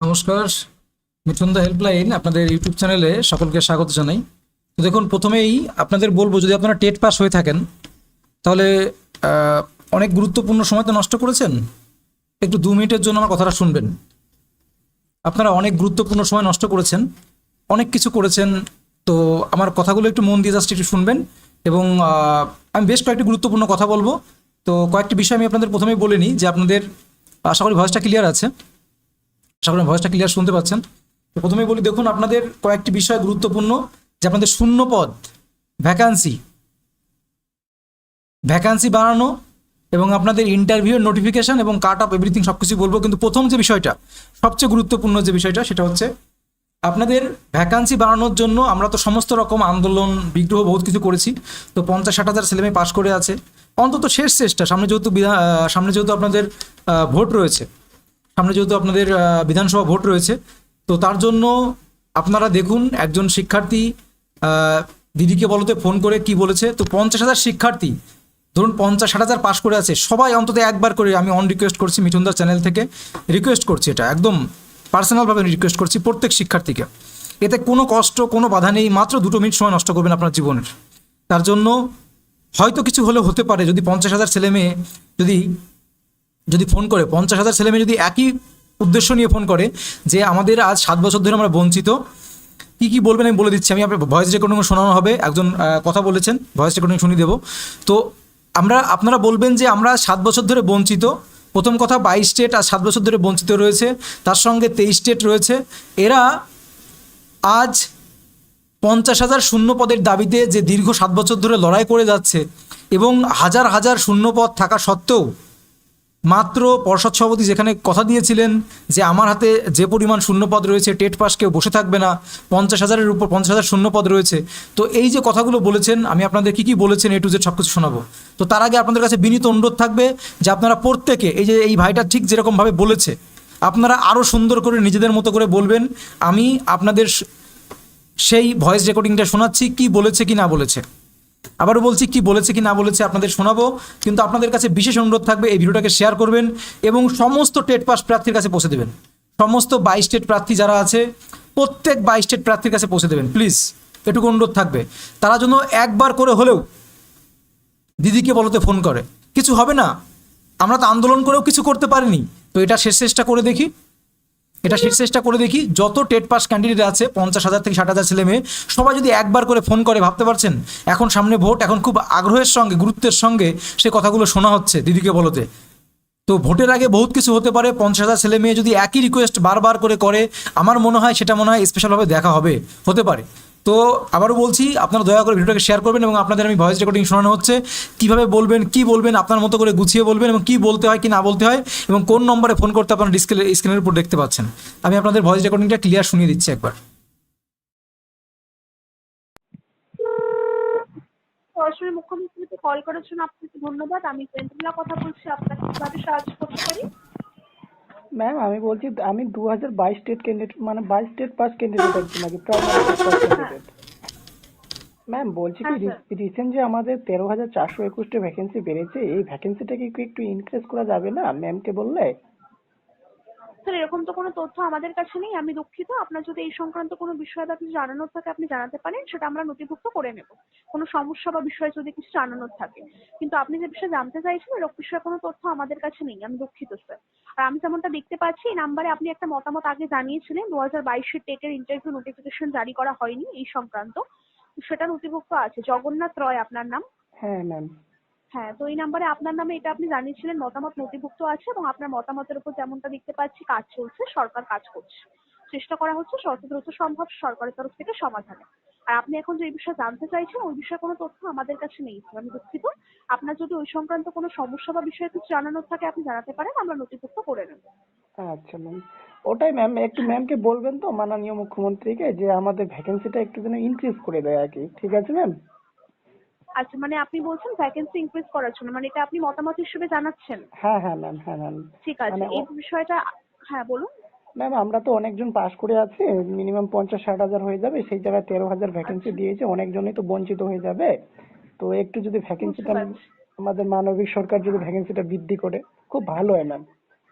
নমস্কার, মিঠুনদা হেল্পলাইন আপনাদের ইউটিউব চ্যানেলে সকলকে স্বাগত জানাই। তো দেখুন, প্রথমেই আপনাদের বলব, যদি আপনারা টেট পাস হয়ে থাকেন, তাহলে অনেক গুরুত্বপূর্ণ সময় তো নষ্ট করেছেন। একটু দু মিনিটের জন্য আমার কথাটা শুনবেন। আপনারা অনেক গুরুত্বপূর্ণ সময় নষ্ট করেছেন, অনেক কিছু করেছেন, তো আমার কথাগুলো একটু মন দিয়ে জাস্ট একটু শুনবেন এবং আমি বেশ কয়েকটি গুরুত্বপূর্ণ কথা বলব। তো কয়েকটি বিষয় আমি আপনাদের প্রথমেই বলে নিই যে আপনাদের, আশা করি ভয়েসটা ক্লিয়ার আছে। করি ভয়েসটা ক্লিয়ার শুনতে পাচ্ছেন। তো প্রথমেই বলি, দেখুন, আপনাদের কয়েকটি বিষয় গুরুত্বপূর্ণ, যে আপনাদের শূন্য পদ ভ্যাকান্সি ভ্যাকান্সি বাড়ানো এবং আপনাদের ইন্টারভিউর নোটিফিকেশন এবং কাট অফ এভরিথিং সব কিছু বলব। কিন্তু প্রথম যে বিষয়টা, সবচেয়ে গুরুত্বপূর্ণ যে বিষয়টা, সেটা হচ্ছে আপনাদের ভ্যাকান্সি বাড়ানোর জন্য আমরা তো সমস্ত রকম আন্দোলন, বিগ্রহ বহুত কিছু করেছি। তো পঞ্চাশ, ষাট হাজার ছেলেমেয়ে পাশ করে আছে। অন্তত শেষ চেষ্টা, সামনে যেহেতু সামনে যেহেতু আপনাদের ভোট রয়েছে সামনে যেহেতু আপনাদের বিধানসভা ভোট রয়েছে, তো তার জন্য আপনারা দেখুন, একজন শিক্ষার্থী দিদিকে বলতে ফোন করে কি বলেছে, তো পঞ্চাশ হাজার শিক্ষার্থী, ধরুন পঞ্চাশ, ষাট হাজার পাশ করে আছে, সবাই অন্তত একবার করে, আমি অন রিকোয়েস্ট করছি মিঠুনদার চ্যানেল থেকে রিকোয়েস্ট করছি এটা, একদম পার্সোনালভাবে রিকোয়েস্ট করছি প্রত্যেক শিক্ষার্থীকে। এতে কোনো কষ্ট, কোনো বাধা নেই, মাত্র দুটো মিনিট সময় নষ্ট করবেন আপনার জীবনের। তার জন্য হয়তো কিছু হলেও হতে পারে, যদি পঞ্চাশ হাজার ছেলে মেয়ে যদি যদি ফোন করে, পঞ্চাশ হাজার ছেলে মেয়ে যদি একই উদ্দেশ্য নিয়ে ফোন করে যে আমাদের আজ সাত বছর ধরে আমরা বঞ্চিত, কি কি বলবেন আমি বলে দিচ্ছি। আমি আপনার ভয়েস রেকর্ডিং শোনানো হবে, একজন কথা বলেছেন ভয়েস রেকর্ডিং শুনিয়ে দেবো। তো আমরা, আপনারা বলবেন যে আমরা সাত বছর ধরে বঞ্চিত। প্রথম কথা, বাইশ স্টেট আর সাত বছর ধরে বঞ্চিত রয়েছে। তার সঙ্গে তেইশ স্টেট রয়েছে। এরা আজ পঞ্চাশ হাজার শূন্য পদের দাবিতে যে দীর্ঘ সাত বছর ধরে লড়াই করে যাচ্ছে এবং হাজার হাজার শূন্য পদ থাকা সত্ত্বেও মাত্র পর্ষদ সভাপতি যেখানে কথা দিয়েছিলেন যে আমার হাতে যে পরিমাণ শূন্যপদ রয়েছে, টেট পাস কেউ বসে থাকবে না, পঞ্চাশ হাজারের উপর পঞ্চাশ হাজার শূন্যপদ রয়েছে। তো এই যে কথাগুলো বলেছেন, আমি আপনাদের কি কি বলেছেন এ টু জেড সব কিছু শোনাবো। তো তার আগে আপনাদের কাছে বিনীত অনুরোধ থাকবে যে আপনারা প্রত্যেকে, এই যে এই ভাইটা ঠিক যেরকমভাবে বলেছে, আপনারা আরও সুন্দর করে নিজেদের মতো করে বলবেন, আমি আপনাদের সেই ভয়েস রেকর্ডিংটা শোনাচ্ছি, কি বলেছে কি না বলেছে। আবারও বলছি কি বলেছে কি না বলেছে আপনাদের শোনাবো, কিন্তু আপনাদের কাছে বিশেষ অনুরোধ থাকবে এই ভিডিওটাকে শেয়ার করবেন এবং সমস্ত টেট পাস প্রার্থীর কাছে পৌঁছে দেবেন। সমস্ত বাইশ স্টেট প্রার্থী যারা আছে, প্রত্যেক বাইশ স্টেট প্রার্থীর কাছে পৌঁছে দেবেন প্লিজ এটুকু অনুরোধ থাকবে। তারা যেন একবার করে হলেও দিদিকে বলতে ফোন করে। কিছু হবে না, আমরা তো আন্দোলন করেও কিছু করতে পারিনি, তো এটা শেষ চেষ্টা করে দেখি। এটা শেষ চেষ্টা করে দেখি, যত টেট পাস ক্যান্ডিডেট আছে, পঞ্চাশ হাজার থেকে ষাট হাজার ছেলে মেয়ে, সবাই যদি একবার করে ফোন করে, ভাবতে পারছেন? এখন সামনে ভোট, এখন খুব আগ্রহের সঙ্গে, গুরুত্বের সঙ্গে সে কথাগুলো শোনা হচ্ছে দিদিকে বলতে। তো ভোটের আগে বহুত কিছু হতে পারে, পঞ্চাশ হাজার ছেলে মেয়ে যদি একই রিকোয়েস্ট বারবার করে করে, আমার মনে হয় সেটা মনে হয় স্পেশালভাবে দেখা হবে, হতে পারে। তো আবারও বলছি, আপনারা দয়া করে ভিডিওটাকে শেয়ার করবেন এবং আপনাদের আমি ভয়েস রেকর্ডিং শোনানো হচ্ছে। কীভাবে বলবেন, কি বলবেন, আপনার মতো করে গুছিয়ে বলবেন এবং কি বলতে হয়, কি না বলতে হয় এবং কোন নম্বরে ফোন করতে আপনারা ডিসপ্লে স্ক্রিনের উপর দেখতে পাচ্ছেন। আমি আপনাদের ভয়েস রেকর্ডিংটা ক্লিয়ার শুনিয়ে দিচ্ছি একবার। মুখ্যমন্ত্রীকে কল আপনাকে ধন্যবাদ। আমি কথা বলছি, আপনাকে কীভাবে সাহায্য করতে পারি? ম্যাম আমি বলছি আমি দু হাজার বাইশ স্টেট ক্যান্ডিডেট মানে বাইশ স্টেট পাস ক্যান্ডিডেট একজন নাকি? প্রাইমারি ক্যান্ডিডেট ম্যাম বলছি কি হ্যাঁ, রিসেন্ট যে আমাদের তেরো হাজার চারশো একুশটা ভ্যাকেন্সি বেড়েছে এই ভ্যাকেন্সিটাকে কি একটু ইনক্রিজ করা যাবে না? ম্যামকে বললে? স্যার, এরকম তো কোনো তথ্য আমাদের কাছে নেই। আমি দুঃখিত। আপনার যদি এই সংক্রান্ত কোনো বিষয় বা কিছু জানানোর থাকে, আপনি জানাতে পারেন, সেটা আমরা নথিভুক্ত করে নেব। কোনো সমস্যা বা বিষয়ে যদি কিছু জানানোর থাকে। কিন্তু আপনি যে বিষয়ে জানতে চাইছেন এরকম বিষয়ে কোনো তথ্য আমাদের কাছে নেই। আমি দুঃখিত, স্যার। আর আমি যেমনটা দেখতে পাচ্ছি, এই নাম্বারে আপনি একটা মতামত আগে জানিয়েছিলেন, দু হাজার বাইশের টেটের ইন্টারভিউ নোটিফিকেশন জারি করা হয়নি এই সংক্রান্ত। সেটা নথিভুক্ত আছে। জগন্নাথ রয় আপনার নাম? হ্যাঁ ম্যাম হ্যাঁ তো এই নাম্বারে আপনার নামে এটা আপনি জানিয়েছিলেন, মতামত নথিভুক্ত আছে এবং আপনার মতামতের উপর যেমনটা দেখতে পাচ্ছি, কাজ চলছে, সরকার কাজ করছে। চেষ্টা করা হচ্ছে যত দ্রুত সম্ভব সরকারের তরফ থেকে সমাধানে। আর আপনি এখন যে বিষয়ে জানতে চাইছেন, ওই বিষয়ে কোনো তথ্য আমাদের কাছে নেই। আমি দুঃখিত। আপনার যদি ওই সংক্রান্ত কোনো সমস্যা বা বিষয়ে কিছু জানানোর থাকে, আপনি জানাতে পারেন, আমরা নথিভুক্ত করে নেব। আচ্ছা ম্যাম ওটাই ম্যাম একটু ম্যামকে বলবেন তো, মাননীয় মুখ্যমন্ত্রীকে, যে আমাদের ভ্যাকেন্সিটা একটু যেন ইনক্রিজ করে দেয় আর কি। ঠিক আছে ম্যাম আচ্ছা মানে আপনি বলছেন ভ্যাকেন্সি ইনক্রিজ করার জন্য মানে এটা আপনি মতামত হিসেবে জানাচ্ছেন? হ্যাঁ হ্যাঁ ম্যাম হ্যাঁ ম্যাম ঠিক আছে মানে এই বিষয়টা হ্যাঁ বলুন। ম্যাম আমরা তো অনেকজন পাস করে আছি মিনিমাম পঞ্চাশ ষাট হাজার হয়ে যাবে সেই জায়গায় তেরো হাজার ভ্যাকেন্সি দিয়েছে অনেকজনই তো বঞ্চিত হয়ে যাবে। তো একটু যদি ভ্যাকেন্সিটা আমাদের মানবিক সরকার যদি ভ্যাকেন্সিটা বৃদ্ধি করে খুব ভালো হয় ম্যাম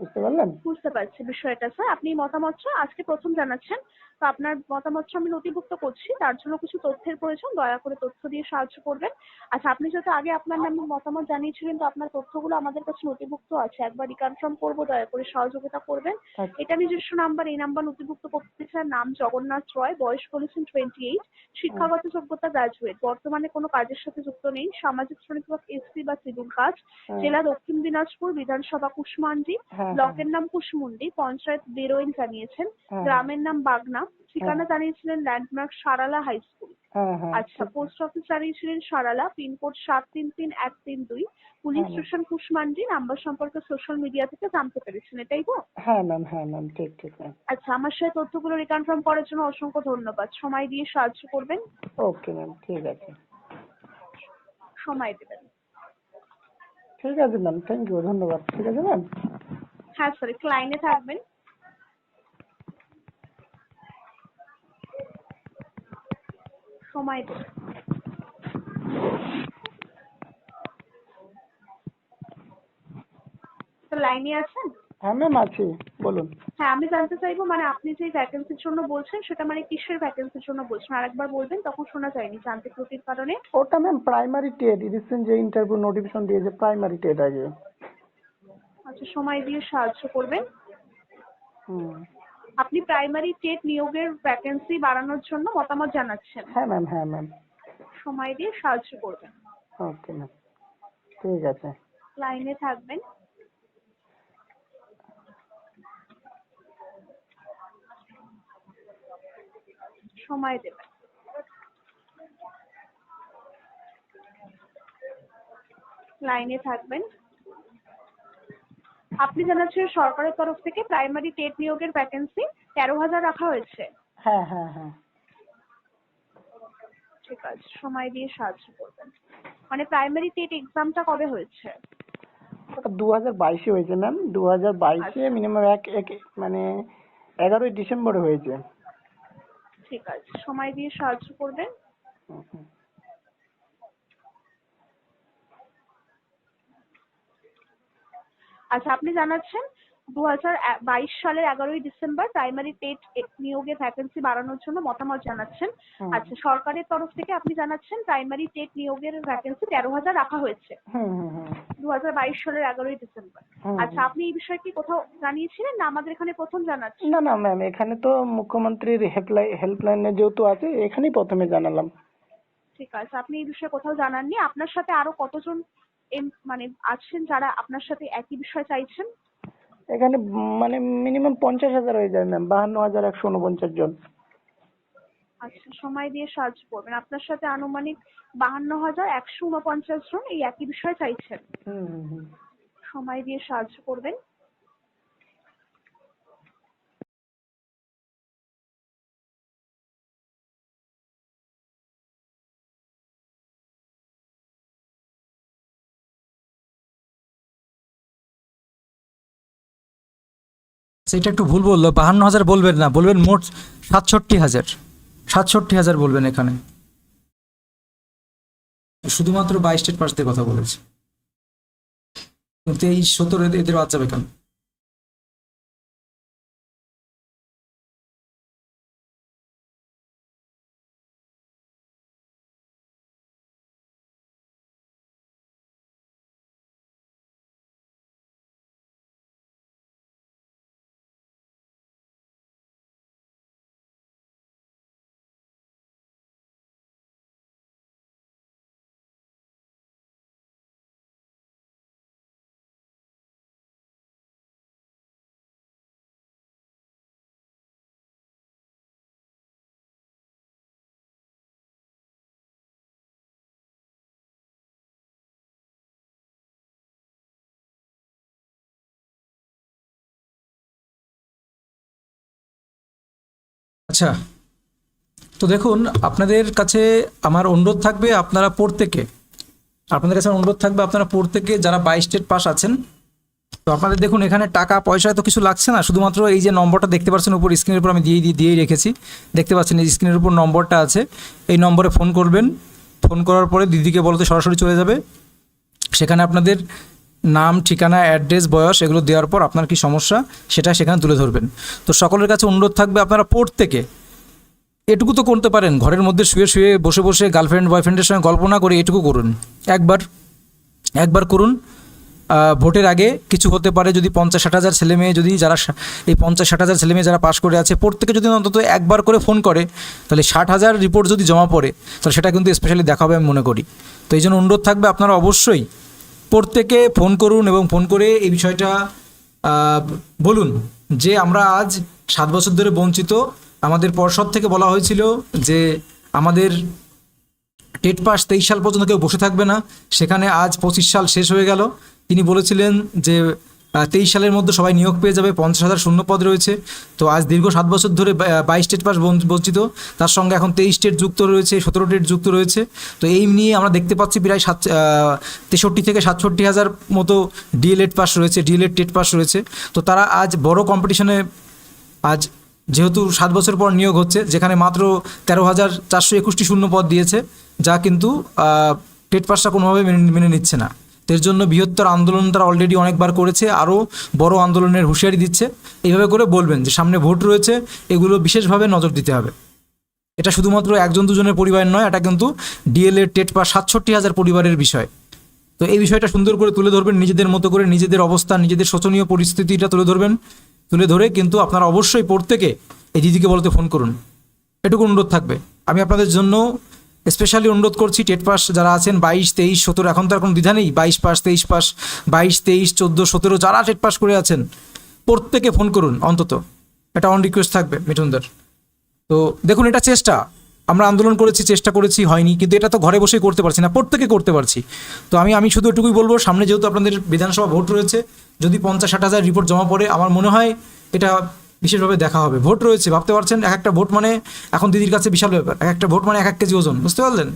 বুঝতে পারলেন? বুঝতে পারছি বিষয়টা স্যার আপনি মতামতটা আজকে প্রথম জানাচ্ছেন। তো আপনার মতামত আমি নথিভুক্ত করছি। তার জন্য কিছু তথ্যের প্রয়োজন দয়া করে তথ্য দিয়ে সাহায্য করবেন। আচ্ছা আপনি যাতে আগে আপনার নামে মতামত জানিয়েছিলেন তো আপনার তথ্যগুলো আমাদের কাছে নথিভুক্ত আছে। একবার রিকনফার্ম করব দয়া করে সহযোগিতা করবেন। আচ্ছা। এটা নিজস্ব নাম্বার এই নাম্বার নথিভুক্ত করতে চান নাম জগন্নাথ রয় বয়স বলেছেন টোয়েন্টি এইট শিক্ষাগত যোগ্যতা গ্রাজুয়েট বর্তমানে কোনো কাজের সাথে যুক্ত নেই। সামাজিক শ্রেণি এসসি বা সিভিল কাজ। হ্যাঁ। জেলা দক্ষিণ দিনাজপুর বিধানসভা কুশমান্ডি। হ্যাঁ, ব্লকের নাম কুশমুন্ডি। পঞ্চায়েত বেরোইন জানিয়েছেন। হ্যাঁ। গ্রামের নাম বাগনা। ঠিকানা জানিয়েছিলেন ল্যান্ডমার্ক সারালা হাই স্কুল হ্যাঁ হ্যাঁ। আচ্ছা পোস্ট অফিস জানিয়েছিলেন সারালা পিনকোড সাত তিন তিন এক তিন দুই। পুলিশ হ্যাঁ। স্টেশন কুশমান্ডি নাম্বার সম্পর্কে সোশ্যাল মিডিয়া থেকে জানতে পেরেছেন এটাই তো? হ্যাঁ ম্যাম হ্যাঁ ম্যাম ঠিক ঠিক ম্যাম আচ্ছা আমার সাথে তথ্যগুলো রিকনফার্ম করার জন্য অসংখ্য ধন্যবাদ। সময় দিয়ে সাহায্য করবেন। ওকে ম্যাম ঠিক আছে। সময় দেবেন। ঠিক আছে ম্যাম থ্যাংক ইউ ধন্যবাদ। ঠিক আছে ম্যাম হ্যাঁ স্যার একটু লাইনে থাকবেন। সময় দেবেন লাইনে আছেন? হ্যাঁ ম্যাম আছি। বলুন। হ্যাঁ আমি জানতে চাইব মানে আপনি যে ভ্যাকেন্সির জন্য বলছেন সেটা মানে কিসের ভ্যাকেন্সির জন্য বলছেন? আরেকবার বলবেন তখন শোনা যায়নি যান্ত্রিক ত্রুটির কারণে। ওটা ম্যাম প্রাইমারি টেট রিসেন্ট যে ইন্টারভিউ নোটিফিকেশন দিয়েছে প্রাইমারি টেট আগে। আচ্ছা সময় দিয়ে সাহায্য করবেন। হুম। আপনি প্রাইমারি টেট নিয়োগের ভ্যাকেন্সি বাড়ানোর জন্য মতামত জানাচ্ছেন। হ্যাঁ ম্যাম হ্যাঁ ম্যাম সময় দিয়ে সাহায্য করবেন। ওকে ম্যাম ঠিক আছে। লাইনে থাকবেন। সময় দেবেন। লাইনে থাকবেন। আপনি জানাচ্ছেন সরকারের তরফ থেকে প্রাইমারি টেট নিয়োগের ভ্যাকেন্সি তেরো হাজার রাখা হয়েছে। হ্যাঁ হ্যাঁ হ্যাঁ। ঠিক আছে সময় দিয়ে সাহায্য করবেন। মানে প্রাইমারি টেট এক্সামটা কবে হয়েছে? ওটা দু হাজার বাইশে হয়েছে ম্যাম দু হাজার বাইশে মিনিমাম এক এক মানে এগারোই ডিসেম্বরে হয়েছে। ঠিক আছে সময় দিয়ে সাহায্য করবেন হুম, হুম। আচ্ছা আপনি জানাচ্ছেন দু হাজার বাইশ সালের এগারোই ডিসেম্বর প্রাইমারি টেট নিয়োগে ভ্যাকেন্সি বাড়ানোর জন্য মতামত জানাচ্ছেন। আচ্ছা সরকারের তরফ থেকে আপনি জানাচ্ছেন প্রাইমারি টেট নিয়োগের ভ্যাকেন্সি তেরো হাজার রাখা হয়েছে। দু সালের এগারোই ডিসেম্বর। আচ্ছা আপনি এই বিষয়ে কি কোথাও জানিয়েছিলেন না আমাদের এখানে প্রথম জানাচ্ছেন? না না ম্যাম এখানে তো মুখ্যমন্ত্রীর হেল্পলাইন যেহেতু আছে এখানেই প্রথমে জানালাম। ঠিক আছে আপনি এই বিষয়ে কোথাও জানাননি। আপনার সাথে আরও কতজন মানে আছেন যারা আপনার সাথে একই বিষয় চাইছেন? এখানে মানে মিনিমাম পঞ্চাশ হাজার হয়ে যায় ম্যাম বাহান্ন হাজার একশো উনপঞ্চাশ জন। আচ্ছা সময় দিয়ে সাহায্য করবেন আপনার সাথে আনুমানিক বাহান্ন হাজার একশো উনপঞ্চাশ জন এই একই বিষয় চাইছেন। হম হুম হুম। সময় দিয়ে সাহায্য করবেন। সেটা একটু ভুল বলল, বাহান্ন হাজার বলবেন না, বলবেন মোট সাতষট্টি হাজার। সাতষট্টি হাজার বলবেন এখানে। শুধুমাত্র বাইশ স্টেট পাস দিয়ে কথা বলেছে। এই সতেরো এদের বাদ যাবে আচ্ছা তো দেখুন, আপনাদের কাছে আমার অনুরোধ থাকবে আপনারা প্রত্যেকে, আপনাদের কাছে অনুরোধ থাকবে আপনারা প্রত্যেকে যারা বাইশ স্টেট পাস আছেন, তো আপনাদের দেখুন, এখানে টাকা, পয়সা তো কিছু লাগছে না, শুধুমাত্র এই যে নম্বরটা দেখতে পাচ্ছেন, উপর স্ক্রিনের উপর আমি দিয়ে দিয়ে, দিয়েই রেখেছি, দেখতে পাচ্ছেন এই স্ক্রিনের উপর নম্বরটা আছে, এই নম্বরে ফোন করবেন, ফোন করার পরে দিদিকে বলতে সরাসরি চলে যাবে, সেখানে আপনাদের নাম, ঠিকানা, অ্যাড্রেস, বয়স এগুলো দেওয়ার পর আপনার কি সমস্যা? সেটা সেখানে তুলে ধরবেন। তো সকলের কাছে অনুরোধ থাকবে আপনারা পোর্ট থেকে এটুকু তো করতে পারেন। ঘরের মধ্যে শুয়ে শুয়ে বসে বসে গার্লফ্রেন্ড বয়ফ্রেন্ডের সঙ্গে গল্প না করে এটুকু করুন। একবার একবার করুন। ভোটের আগে কিছু হতে পারে যদি পঞ্চাশ ষাট হাজার ছেলে মেয়ে যদি যারা এই পঞ্চাশ ষাট হাজার ছেলে মেয়ে যারা পাশ করে আছে, প্রত্যেকে যদি অন্তত একবার করে ফোন করে, তাহলে ষাট হাজার রিপোর্ট যদি জমা পড়ে, তাহলে সেটা কিন্তু স্পেশালি দেখা হবে আমি মনে করি। তো এই জন্য অনুরোধ থাকবে আপনারা অবশ্যই প্রত্যেকে ফোন করুন এবং ফোন করে এই বিষয়টা বলুন যে আমরা আজ সাত বছর ধরে বঞ্চিত। আমাদের পর্ষদ থেকে বলা হয়েছিল যে আমাদের টেট পাস তেইশ সাল পর্যন্ত কেউ বসে থাকবে না। সেখানে আজ পঁচিশ সাল শেষ হয়ে গেল। তিনি বলেছিলেন যে তেইশ সালের মধ্যে সবাই নিয়োগ পেয়ে যাবে, পঞ্চাশ হাজার শূন্য পদ রয়েছে। তো আজ দীর্ঘ সাত বছর ধরে বাইশ স্টেট পাস বঞ্চিত। তার সঙ্গে এখন তেইশ স্টেট যুক্ত রয়েছে, সতেরো স্টেট যুক্ত রয়েছে। তো এই নিয়ে আমরা দেখতে পাচ্ছি প্রায় সাত তেষট্টি থেকে সাতষট্টি হাজার মতো ডিএলএড পাস রয়েছে, ডিএলএড টেট পাস রয়েছে। তো তারা আজ বড় কম্পিটিশনে আজ যেহেতু সাত বছর পর নিয়োগ হচ্ছে, যেখানে মাত্র তেরো হাজার চারশো একুশটি শূন্য পদ দিয়েছে, যা কিন্তু টেট পাসটা কোনোভাবে মেনে মেনে নিচ্ছে না। এর জন্য বৃহত্তর আন্দোলন তারা অলরেডি অনেকবার করেছে, আরও বড় আন্দোলনের হুঁশিয়ারি দিচ্ছে। এইভাবে করে বলবেন যে সামনে ভোট রয়েছে, এগুলো বিশেষভাবে নজর দিতে হবে। এটা শুধুমাত্র একজন দুজনের পরিবার নয়, এটা কিন্তু ডিএলএ টেট পাস সাতষট্টি হাজার পরিবারের বিষয়। তো এই বিষয়টা সুন্দর করে তুলে ধরবেন, নিজেদের মতো করে নিজেদের অবস্থা, নিজেদের শোচনীয় পরিস্থিতিটা তুলে ধরবেন, তুলে ধরে কিন্তু আপনারা অবশ্যই প্রত্যেকে এই দিদিকে বলতে ফোন করুন। এটুকু অনুরোধ থাকবে। আমি আপনাদের জন্য স্পেশালি অনুরোধ করছি টেট পাস যারা আছেন, বাইশ, তেইশ, সতেরো, এখন তো আর কোনো দ্বিধা নেই, বাইশ পাস, তেইশ পাস, বাইশ, তেইশ, চোদ্দ, সতেরো, যারা টেট পাস করে আছেন, প্রত্যেকে ফোন করুন অন্তত। এটা অন রিকোয়েস্ট থাকবে মিঠুনদের। তো দেখুন, এটা চেষ্টা। আমরা আন্দোলন করেছি, চেষ্টা করেছি, হয়নি, কিন্তু এটা তো ঘরে বসেই করতে পারছি না, প্রত্যেকে করতে পারছি। তো আমি আমি শুধু এটুকুই বলব, সামনে যেহেতু আপনাদের বিধানসভা ভোট রয়েছে, যদি পঞ্চাশ, ষাট হাজার রিপোর্ট জমা পড়ে, আমার মনে হয় এটা বিশেষভাবে দেখা হবে। ভোট রয়েছে, ভাবতে পারছেন? এক একটা ভোট মানে এখন দিদির কাছে বিশাল ব্যাপার। এক একটা ভোট মানে এক এক কেজি ওজন, বুঝতে পারলেন?